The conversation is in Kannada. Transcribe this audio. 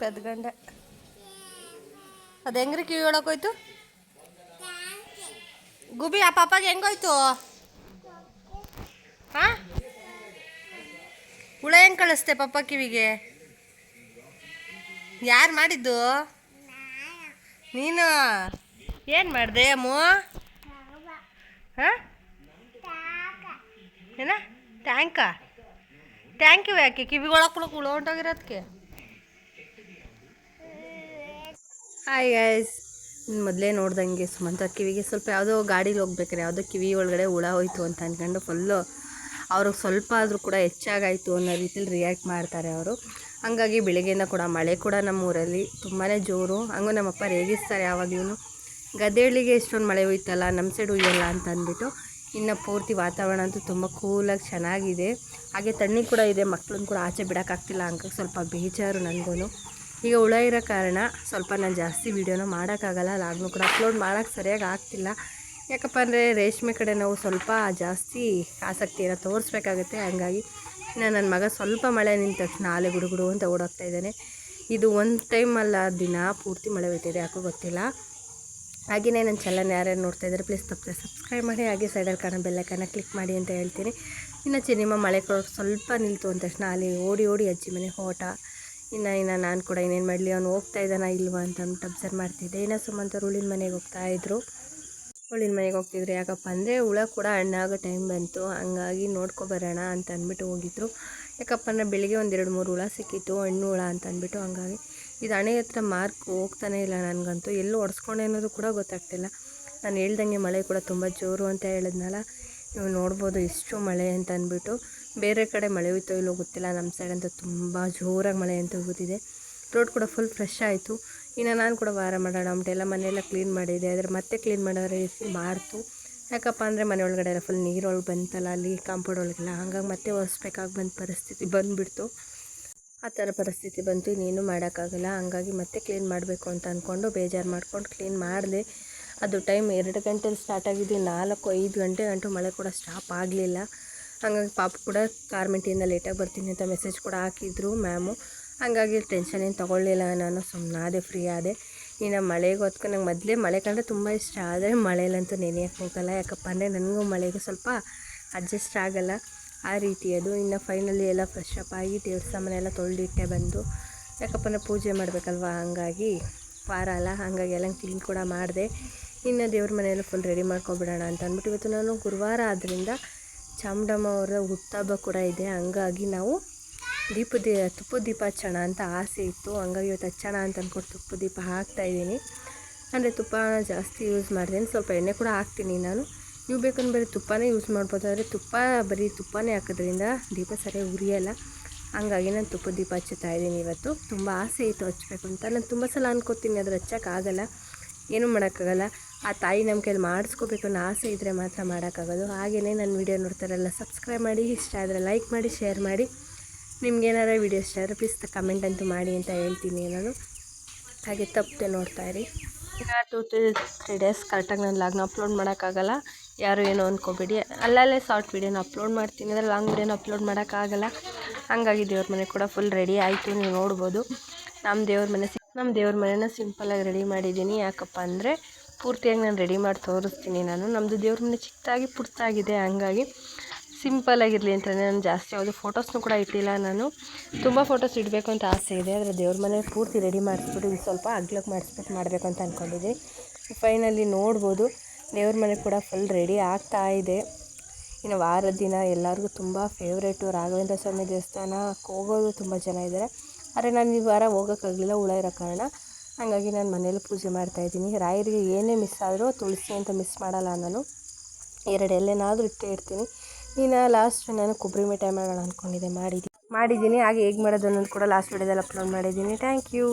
ಪೆದ್ಗಂಡೆ. ಅದು ಹೆಂಗ್ರಿ ಕಿವಿ ಒಳಗೋಯ್ತು? ಗುಬಿ ಆ ಪಾಪಾಗೆ ಹೆಂಗೋಯ್ತು? ಹಾ ಹುಳ ಹೆಂಗ್ ಕಳಿಸ್ತೆ ಪಾಪ ಕಿವಿಗೆ? ಯಾರು ಮಾಡಿದ್ದು? ನೀನು? ಏನು ಮಾಡಿದೆ ಅಮ್ಮು? ಹಾಂ ಏನ? ಟ್ಯಾಂಕ? ಟ್ಯಾಂಕ್ ಇವೆ ಯಾಕೆ? ಕಿವಿಗೊಳಕ್ಕೆ ಹುಳ ಹೊಂಟೋಗಿರೋದಕ್ಕೆ ಹಾಯ್ ಗಾಯ್ಸ್ ಮೊದಲೇ ನೋಡ್ದಂಗೆ ಸುಮಂತ ಕಿವಿಗೆ ಸ್ವಲ್ಪ ಯಾವುದೋ ಗಾಡೀಲಿ ಹೋಗ್ಬೇಕಾರೆ. ಯಾವುದೋ ಕಿವಿ ಒಳಗಡೆ ಹುಳ ಹೋಯ್ತು ಅಂತ ಅಂದ್ಕೊಂಡು ಫುಲ್ಲು ಅವ್ರಿಗೆ ಸ್ವಲ್ಪ ಆದರೂ ಕೂಡ ಹೆಚ್ಚಾಗಾಯಿತು ಅನ್ನೋ ರೀತಿಲಿ ರಿಯಾಕ್ಟ್ ಮಾಡ್ತಾರೆ ಅವರು. ಹಾಗಾಗಿ ಬೆಳಗ್ಗೆಯಿಂದ ಕೂಡ ಮಳೆ ಕೂಡ ನಮ್ಮ ಊರಲ್ಲಿ ತುಂಬಾ ಜೋರು. ಹಂಗೂ ನಮ್ಮಪ್ಪ ರೇಗಿಸ್ತಾರೆ ಯಾವಾಗಲೂ ಗದ್ದೆಳಿಗೆ ಎಷ್ಟೊಂದು ಮಳೆ ಹೋಯ್ತಲ್ಲ ನಮ್ಮ ಸೈಡ್ ಹುಯ್ಯಲ್ಲ ಅಂತ ಅಂದ್ಬಿಟ್ಟು ಇನ್ನು ಪೂರ್ತಿ ವಾತಾವರಣ ಅಂತೂ ತುಂಬ ಕೂಲಾಗಿ ಚೆನ್ನಾಗಿದೆ. ಹಾಗೆ ತಣ್ಣಿ ಕೂಡ ಇದೆ ಮಕ್ಕಳನ್ನ ಕೂಡ ಆಚೆ ಬಿಡೋಕ್ಕಾಗ್ತಿಲ್ಲ. ಹಂಗಾಗಿ ಸ್ವಲ್ಪ ಬೇಜಾರು ನನಗೂ ಈಗ ಹುಳ ಇರೋ ಕಾರಣ ಸ್ವಲ್ಪ ನಾನು ಜಾಸ್ತಿ ವೀಡಿಯೋನ ಮಾಡೋಕ್ಕಾಗಲ್ಲ. ಲಾಗ್ನು ಕೂಡ ಅಪ್ಲೋಡ್ ಮಾಡೋಕ್ಕೆ ಸರಿಯಾಗಿ ಆಗ್ತಿಲ್ಲ. ಯಾಕಪ್ಪ ಅಂದರೆ ರೇಷ್ಮೆ ಕಡೆ ನಾವು ಸ್ವಲ್ಪ ಜಾಸ್ತಿ ಆಸಕ್ತಿಯನ್ನು ತೋರಿಸ್ಬೇಕಾಗುತ್ತೆ. ಹಂಗಾಗಿ ಇನ್ನು ನನ್ನ ಮಗ ಸ್ವಲ್ಪ ಮಳೆ ನಿಂತ ತಕ್ಷಣ ಆಲೆ ಗುಡುಗುಡು ಅಂತ ಓಡೋಗ್ತಾ ಇದ್ದಾನೆ. ಇದು ಒಂದು ಟೈಮಲ್ಲ ದಿನ ಪೂರ್ತಿ ಮಳೆ ಹೋಯ್ತಿದೆ ಯಾಕೋ ಗೊತ್ತಿಲ್ಲ. ಹಾಗೆಯೇ ನನ್ನ ಚಾನಲ್ನ ಯಾರ್ಯಾರು ನೋಡ್ತಾ ಇದ್ದಾರೆ ಪ್ಲೀಸ್ ತಪ್ಪದೆ ಸಬ್ಸ್ಕ್ರೈಬ್ ಮಾಡಿ. ಹಾಗೆ ಸೈಡಲ್ಲಿ ಕಾಣೋ ಬೆಲ್ಲೈಕನ್ನ ಕ್ಲಿಕ್ ಮಾಡಿ ಅಂತ ಹೇಳ್ತೀನಿ. ಇನ್ನು ಚಿನಿಮ ಮಳೆ ಕೊಡೋದು ಸ್ವಲ್ಪ ನಿಲ್ತು ಅಂದ ತಕ್ಷಣ ಅಲ್ಲಿ ಓಡಿ ಓಡಿ ಅಜ್ಜಿ ಮನೆ ಓಟ ಇನ್ನು ಇನ್ನು ನಾನು ಕೂಡ ಇನ್ನೇನು ಮಾಡಲಿ, ಅವ್ನು ಹೋಗ್ತಾ ಇದ್ದಾನ ಇಲ್ವಾ ಅಂತ ಅಂದ್ಬಿಟ್ಟು ಅಬ್ಸರ್ವ್ ಮಾಡ್ತಿದ್ದೆ. ಇನ್ನು ಸುಮಂತರು ಉಳಿನ ಮನೆಗೆ ಹೋಗ್ತಾ ಇದ್ರು. ಹುಳಿನ ಮನೆಗೆ ಹೋಗ್ತಿದ್ರು. ಯಾಕಪ್ಪ ಅಂದರೆ ಹುಳ ಕೂಡ ಹಣ್ಣಾಗೋ ಟೈಮ್ ಬಂತು. ಹಂಗಾಗಿ ನೋಡ್ಕೊಬರೋಣ ಅಂತ ಅಂದ್ಬಿಟ್ಟು ಹೋಗಿದ್ರು. ಯಾಕಪ್ಪ ಅಂದರೆ ಬೆಳಿಗ್ಗೆ ಒಂದೆರಡು ಮೂರು ಹುಳ ಸಿಕ್ಕಿತ್ತು. ಹಣ್ಣು ಹುಳ ಅಂತ ಅಂದ್ಬಿಟ್ಟು ಹಂಗಾಗಿ ಇದು ಹಣೆ ಹತ್ರ ಮಾರ್ಕ್ ಹೋಗ್ತಾನೆ ಇಲ್ಲ ನನಗಂತೂ. ಎಲ್ಲೂ ಒಡ್ಸ್ಕೊಂಡೆ ಅನ್ನೋದು ಕೂಡ ಗೊತ್ತಾಗ್ತಿಲ್ಲ. ನಾನು ಹೇಳ್ದಂಗೆ ಮಳೆ ಕೂಡ ತುಂಬ ಜೋರು ಅಂತ ಹೇಳಿದ್ನಲ್ಲ. ನೀವು ನೋಡ್ಬೋದು ಇಷ್ಟು ಮಳೆ ಅಂತ ಅಂದ್ಬಿಟ್ಟು. ಬೇರೆ ಕಡೆ ಮಳೆ ಹೋಯ್ತೋ ಇಲ್ಲೋ ಗೊತ್ತಿಲ್ಲ, ನಮ್ಮ ಸೈಡ್ ಅಂತ ತುಂಬ ಜೋರಾಗಿ ಮಳೆ ಅಂತ ಹೋಗುತ್ತಿದೆ ರೋಡ್ ಕೂಡ ಫುಲ್ ಫ್ರೆಶ್ ಆಯಿತು. ಇನ್ನು ನಾನು ಕೂಡ ವಾರ ಮಾಡೋಣ ಅಂದ್ಬಿಟ್ಟು ಎಲ್ಲ ಮನೆಯೆಲ್ಲ ಕ್ಲೀನ್ ಮಾಡಿದೆ. ಆದರೆ ಮತ್ತೆ ಕ್ಲೀನ್ ಮಾಡೋ ರೀತಿ ಮಾಡ್ತು ಯಾಕಪ್ಪ ಅಂದರೆ ಮನೆ ಒಳಗಡೆ ಎಲ್ಲ ಫುಲ್ ನೀರೊಳಗೆ ಬಂತಲ್ಲ, ಅಲ್ಲಿ ಕಾಂಪೌಂಡ್ ಒಳಗೆಲ್ಲ. ಹಂಗಾಗಿ ಮತ್ತೆ ಒರೆಸ್ಬೇಕಾಗಿ ಬಂದ ಪರಿಸ್ಥಿತಿ ಬಂದುಬಿಡ್ತು. ಆ ಥರ ಪರಿಸ್ಥಿತಿ ಬಂತು. ಇನ್ನೇನು ಮಾಡೋಕ್ಕಾಗಲ್ಲ. ಹಂಗಾಗಿ ಮತ್ತೆ ಕ್ಲೀನ್ ಮಾಡಬೇಕು ಅಂತ ಅಂದ್ಕೊಂಡು ಬೇಜಾರು ಮಾಡ್ಕೊಂಡು ಕ್ಲೀನ್ ಮಾಡಿದೆ. ಅದು ಟೈಮ್ ಎರಡು ಗಂಟೆಲಿ ಸ್ಟಾರ್ಟ್ ಆಗಿದ್ದು ನಾಲ್ಕು ಐದು ಗಂಟೆ ಗಂಟು ಮಳೆ ಕೂಡ ಸ್ಟಾಪ್ ಆಗಲಿಲ್ಲ. ಹಂಗಾಗಿ ಪಾಪ ಕೂಡ ಕಾರ್ಮೆಂಟಿಂದ ಲೇಟಾಗಿ ಬರ್ತೀನಿ ಅಂತ ಮೆಸೇಜ್ ಕೂಡ ಹಾಕಿದ್ರು ಮ್ಯಾಮು. ಹಂಗಾಗಿ ಟೆನ್ಷನ್ ಏನು ತೊಗೊಳ್ಳಿಲ್ಲ, ನಾನು ಸುಮ್ಮನೆ ಸುಮ್ಮನಾದೆ ಫ್ರೀ ಆದೆ. ಇನ್ನು ಮಳೆಗೆ ಹೊತ್ಕೊಂಡು ನಂಗೆ ಮೊದಲೇ ಮಳೆ ಕಂಡ್ರೆ ತುಂಬ ಇಷ್ಟ, ಆದರೆ ಮಳೆಯಲ್ಲಂತೂ ನೆನೆಯಕ್ಕೆ ಹೋಗಲ್ಲ. ಯಾಕಪ್ಪ ಅಂದರೆ ನನಗೂ ಮಳೆಗೆ ಸ್ವಲ್ಪ ಅಡ್ಜಸ್ಟ್ ಆಗಲ್ಲ ಆ ರೀತಿ ಅದು. ಇನ್ನು ಫೈನಲಿ ಎಲ್ಲ ಫ್ರೆಶ್ ಅಪ್ ಆಗಿ ದೇವ್ರ ಸಾಮಾನೆಲ್ಲ ತೊಳೆದಿಟ್ಟೆ ಬಂದು. ಯಾಕಪ್ಪ ಅಂದರೆ ಪೂಜೆ ಮಾಡಬೇಕಲ್ವ, ಹಂಗಾಗಿ ವಾರ ಅಲ್ಲ, ಹಾಗಾಗಿ ಎಲ್ಲ ಕ್ಲೀನ್ ಕೂಡ ಮಾಡಿದೆ. ಇನ್ನು ದೇವ್ರ ಮನೆಯಲ್ಲೂ ಫುಲ್ ರೆಡಿ ಮಾಡ್ಕೊಬಿಡೋಣ ಅಂತ ಅಂದ್ಬಿಟ್ಟು ಇವತ್ತು ನಾನು ಗುರುವಾರ ಆದ್ದರಿಂದ ಚಾಮುಂಡಮ್ಮ ಅವರ ಹುಟ್ಟಹಬ್ಬ ಕೂಡ ಇದೆ. ಹಂಗಾಗಿ ನಾವು ದೀಪ ದೀ ತುಪ್ಪದ ದೀಪ ಹಚ್ಚೋಣ ಅಂತ ಆಸೆ ಇತ್ತು. ಹಂಗಾಗಿ ಇವತ್ತು ಹಚ್ಚೋಣ ಅಂತ ಅಂದ್ಕೊಂಡು ತುಪ್ಪದ ದೀಪ ಹಾಕ್ತಾಯಿದ್ದೀನಿ ಅಂದರೆ ತುಪ್ಪ ಜಾಸ್ತಿ ಯೂಸ್ ಮಾಡ್ತೀನಿ ಸ್ವಲ್ಪ ಎಣ್ಣೆ ಕೂಡ ಹಾಕ್ತೀನಿ ನಾನು. ನೀವು ಬೇಕಂದ್ರೆ ಬರೀ ತುಪ್ಪನೇ ಯೂಸ್ ಮಾಡ್ಬೋದು. ಆದರೆ ತುಪ್ಪ, ಬರೀ ತುಪ್ಪನೇ ಹಾಕೋದ್ರಿಂದ ದೀಪ ಸರಿಯಾಗಿ ಉರಿಯಲ್ಲ. ಹಂಗಾಗಿ ನಾನು ತುಪ್ಪದ ದೀಪ ಹಚ್ಚುತ್ತಾ ಇದ್ದೀನಿ ಇವತ್ತು. ತುಂಬ ಆಸೆ ಇತ್ತು ಹಚ್ಚಬೇಕು ಅಂತ. ನಾನು ತುಂಬ ಸಲ ಅನ್ಕೋತೀನಿ, ಅದ್ರ ಹಚ್ಚೋಕ್ಕಾಗಲ್ಲ ಏನೂ ಮಾಡೋಕ್ಕಾಗಲ್ಲ. ಆ ತಾಯಿ ನಮ್ಮ ಕೈಲಿ ಮಾಡಿಸ್ಕೋಬೇಕು ಅನ್ನೋ ಆಸೆ ಇದ್ದರೆ ಮಾತ್ರ ಮಾಡೋಕ್ಕಾಗೋದು. ಹಾಗೆಯೇ ನನ್ನ ವೀಡಿಯೋ ನೋಡ್ತಾರಲ್ಲ ಸಬ್ಸ್ಕ್ರೈಬ್ ಮಾಡಿ, ಇಷ್ಟ ಆದರೆ ಲೈಕ್ ಮಾಡಿ ಶೇರ್ ಮಾಡಿ. ನಿಮ್ಗೇನಾರ ವೀಡಿಯೋ ಇಷ್ಟ ಆದರೆ ಪ್ಲೀಸ್ ಕಮೆಂಟ್ ಅಂತೂ ಮಾಡಿ ಅಂತ ಹೇಳ್ತೀನಿ ನಾನು. ಹಾಗೆ ತಪ್ಪದೆ ಇರಿ. ಈಗ ಟೂ ತ್ರೀ ತ್ರೀ ಡೇಸ್ ಕರೆಕ್ಟಾಗಿ ನಾನು ಲಾಗ್ನ ಅಪ್ಲೋಡ್ ಮಾಡೋಕ್ಕಾಗಲ್ಲ. ಯಾರು ಏನೋ ಅಂದ್ಕೋಬೇಡಿ ಅಲ್ಲಲ್ಲೇ ಶಾರ್ಟ್ ವೀಡಿಯೋನ ಅಪ್ಲೋಡ್ ಮಾಡ್ತೀನಿ. ಅಂದರೆ ಲಾಂಗ್ ವೀಡಿಯೋನ ಅಪ್ಲೋಡ್ ಮಾಡೋಕ್ಕಾಗಲ್ಲ. ಹಂಗಾಗಿ ದೇವ್ರ ಮನೆ ಕೂಡ ಫುಲ್ ರೆಡಿ ಆಯಿತು, ನೀವು ನೋಡ್ಬೋದು. ನಮ್ಮ ದೇವ್ರ ಮನೆ ನಮ್ಮ ದೇವ್ರ ಮನೆನ ಸಿಂಪಲಾಗಿ ರೆಡಿ ಮಾಡಿದ್ದೀನಿ. ಯಾಕಪ್ಪ ಅಂದರೆ ಪೂರ್ತಿಯಾಗಿ ನಾನು ರೆಡಿ ಮಾಡಿ ತೋರಿಸ್ತೀನಿ ನಾನು. ನಮ್ಮದು ದೇವ್ರ ಮನೆ ಚಿಕ್ಕದಾಗಿ ಪುಟ್ಟಾಗಿದೆ. ಹಂಗಾಗಿ ಸಿಂಪಲಾಗಿರಲಿ ಅಂತ ನಾನು ಜಾಸ್ತಿ ಯಾವುದು ಫೋಟೋಸ್ನೂ ಕೂಡ ಇಟ್ಟಿಲ್ಲ ನಾನು. ತುಂಬ ಫೋಟೋಸ್ ಇಡಬೇಕು ಅಂತ ಆಸೆ ಇದೆ. ಆದರೆ ದೇವ್ರ ಮನೆ ಪೂರ್ತಿ ರೆಡಿ ಮಾಡಿಸ್ಬಿಟ್ಟು ಇದು ಸ್ವಲ್ಪ ಅಗ್ಲಕ್ಕೆ ಮಾಡಿಸ್ಬಿಟ್ಟು ಮಾಡಬೇಕು ಅಂತ ಅಂದ್ಕೊಂಡಿದ್ದೀನಿ ಫೈನಲಿ ನೋಡ್ಬೋದು. ದೇವ್ರ ಮನೆ ಕೂಡ ಫುಲ್ ರೆಡಿ ಆಗ್ತಾ ಇದೆ. ಇನ್ನು ವಾರದ ದಿನ ಎಲ್ಲರಿಗೂ ತುಂಬ ಫೇವ್ರೇಟು ರಾಘವೇಂದ್ರ ಸ್ವಾಮಿ ದೇವಸ್ಥಾನಕ್ಕೆ ಹೋಗೋದು ತುಂಬ ಜನ ಇದ್ದಾರೆ. ಆದರೆ ನಾನು ಈ ವಾರ ಹೋಗೋಕ್ಕಾಗಲಿಲ್ಲ, ಹುಳ ಇರೋ ಕಾರಣ. ಹಾಗಾಗಿ ನಾನು ಮನೇಲಿ ಪೂಜೆ ಮಾಡ್ತಾಯಿದ್ದೀನಿ ರಾಯರಿಗೆ ಏನೇ ಮಿಸ್ ಆದರೂ ತುಳಸಿ ಅಂತ ಮಿಸ್ ಮಾಡಲ್ಲ ನಾನು. ಎರಡು ಎಲೆನಾದರೂ ಇಟ್ಟೇ ಇರ್ತೀನಿ. ಇನ್ನು ಲಾಸ್ಟ್ ನಾನು ಕೊಬ್ಬರಿ ಮಿಠಾಯಿ ಮಾಡೋಣ ಅಂದ್ಕೊಂಡಿದ್ದೆ ಮಾಡಿದ್ದೀನಿ ಮಾಡಿದ್ದೀನಿ. ಹಾಗೆ ಹೇಗೆ ಮಾಡೋದು ಅನ್ನೋದು ಕೂಡ ಲಾಸ್ಟ್ ವಿಡಿಯೋದಲ್ಲಿ ಅಪ್ಲೋಡ್ ಮಾಡಿದ್ದೀನಿ. Thank you